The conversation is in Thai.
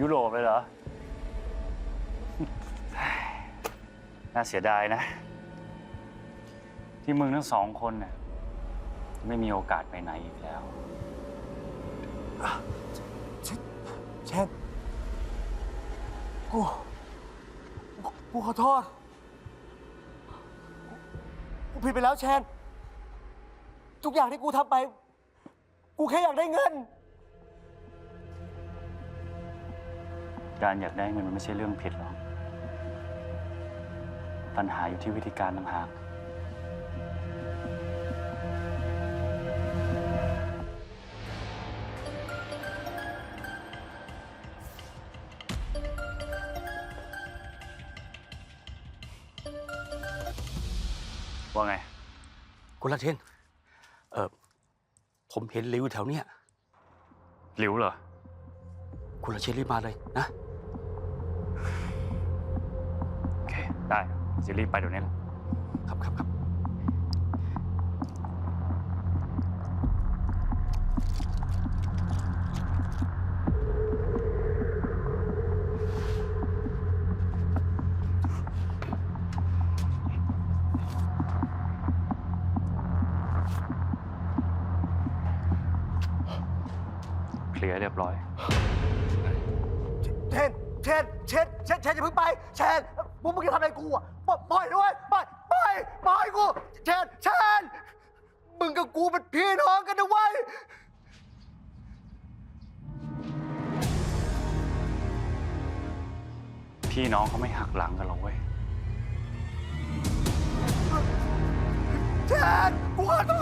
ยุโรปเลยเหรอ น่าเสียดายนะ ที่มึงทั้งสองคนน่ะไม่มีโอกาสไปไหนอีกแล้ว เชนกูกูกูขอโทษ กูผิดไปแล้วเชน ทุกอย่างที่กูทำไป กูแค่อยากได้เงิน การอยากได้เงินมันไม่ใช่เรื่องผิดหรอก ปัญหาอยู่ที่วิธีการต่างหาก ว่าไง คุณลักเทนเออผมเห็นหลิวแถวเนี้ยหลิวเหรอ คุณลักเชนรีบมาเลยนะ ได้จะรีบไปเดี๋ยวนี้แหละครับครับครับเคลียร์เรียบร้อย เชนเชนเชนเชนเชนอย่าเพิ่งไป เชน มึงมึงจะทำอะไรกูอะปล่อยปล่อยด้วยปล่อยปล่อยปล่อยกูเชนเชนมึงกับกูเป็นพี่น้องกันนะเว้ยพี่น้องเขาไม่หักหลังกันหรอกเว้ย เชนกูขอโท